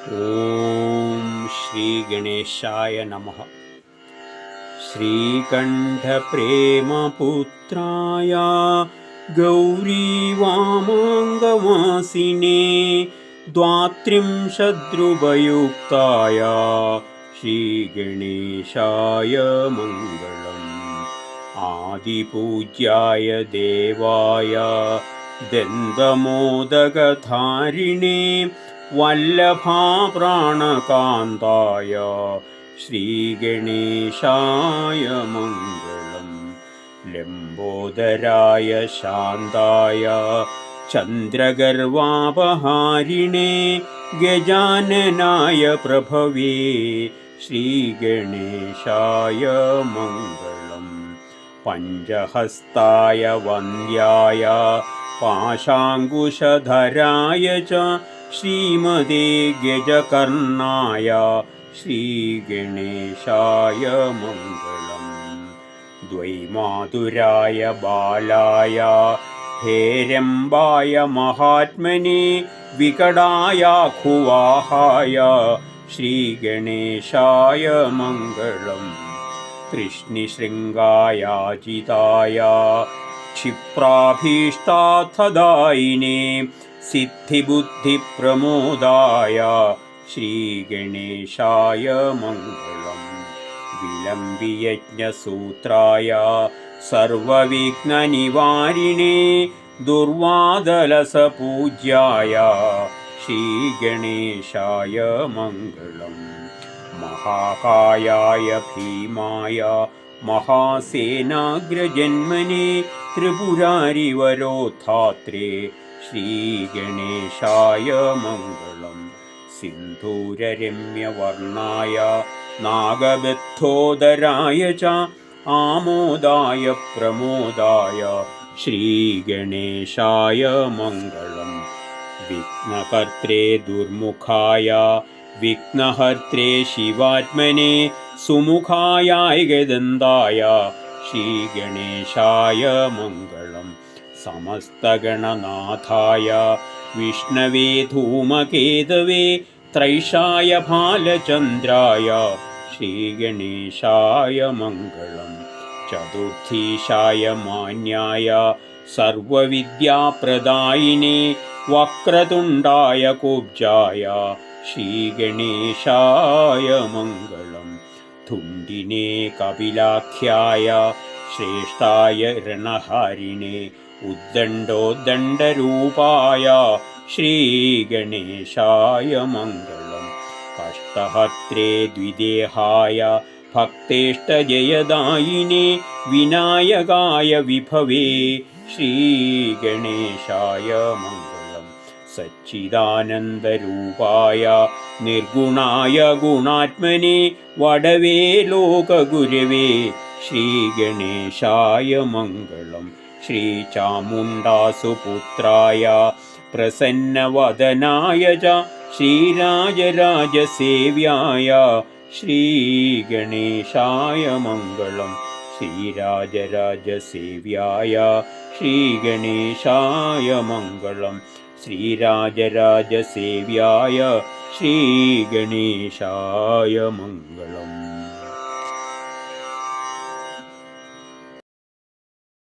ॐ श्रीगणेशाय नमः। श्रीकण्ठप्रेमपुत्राय गौरीवामाङ्गवासिने द्वात्रिंशद्रुपयुक्ताय श्रीगणेशाय मङ्गलम्। आदिपूज्याय देवाय दन्तमोदकधारिणे वल्लभा प्राणकान्ताय श्रीगणेशाय मङ्गलम् लम्बोदराय शान्ताय चन्द्रगर्वापहारिणे गजाननाय प्रभवे श्रीगणेशाय मङ्गलम् पञ्चहस्ताय वन्द्याय पाशाङ्कुशधराय च श्रीमदे गजकर्णाय श्रीगणेशाय मङ्गलम्। द्वैमातुराय बालाय हेरम्बाय महात्मने विकटायाखुवाहाय श्रीगणेशाय मङ्गलम्। कृष्णिशृङ्गायाजिताय क्षिप्राभीष्टार्थदायिने सिद्धिबुद्धिप्रमोदाय श्रीगणेशाय मङ्गलम्। विलम्बियज्ञसूत्राय सर्वविघ्ननिवारिणे दुर्वादलसपूज्याय श्रीगणेशाय मङ्गलम्। महाकायाय भीमाय महासेनाग्रजन्मने त्रिपुरारिवरोधात्रे श्रीगणेशाय मङ्गलम् सिन्धूररम्यवर्णाय नागबद्धोदराय च आमोदाय प्रमोदाय श्रीगणेशाय मङ्गलम् विघ्नकर्त्रे दुर्मुखाय विघ्नहर्त्रे शिवात्मने सुमुखायाय गदन्ताय श्रीगणेशाय मङ्गलम् समस्तगणनाथाय विष्णवे धूमकेतवे त्रैषाय भालचन्द्राय श्रीगणेशाय मङ्गलम् चतुर्थीशाय मान्याय सर्वविद्याप्रदायिने वक्रतुण्डाय कुब्जाय श्रीगणेशाय मङ्गलम् धुण्डिने कपिलाख्याय श्रेष्ठाय रणहारिणे उद्दण्डोद्दण्डरूपाय श्रीगणेशाय मङ्गलम्। कष्टहर्त्रे द्विदेहाय भक्तेष्टजयदायिने विनायकाय विभवे श्रीगणेशाय मङ्गलम्। सच्चिदानन्दरूपाय निर्गुणाय गुणात्मने वडवे लोकगुरवे श्रीगणेशाय मङ्गलम् श्रीचामुण्डासुपुत्राय प्रसन्नवदनाय च श्रीराजराजसेव्याय श्रीगणेशाय मङ्गलम् श्रीराजराजसेव्याय श्रीगणेशाय मङ्गलम् श्रीराजराजसेव्याय श्रीगणेशाय मङ्गलम्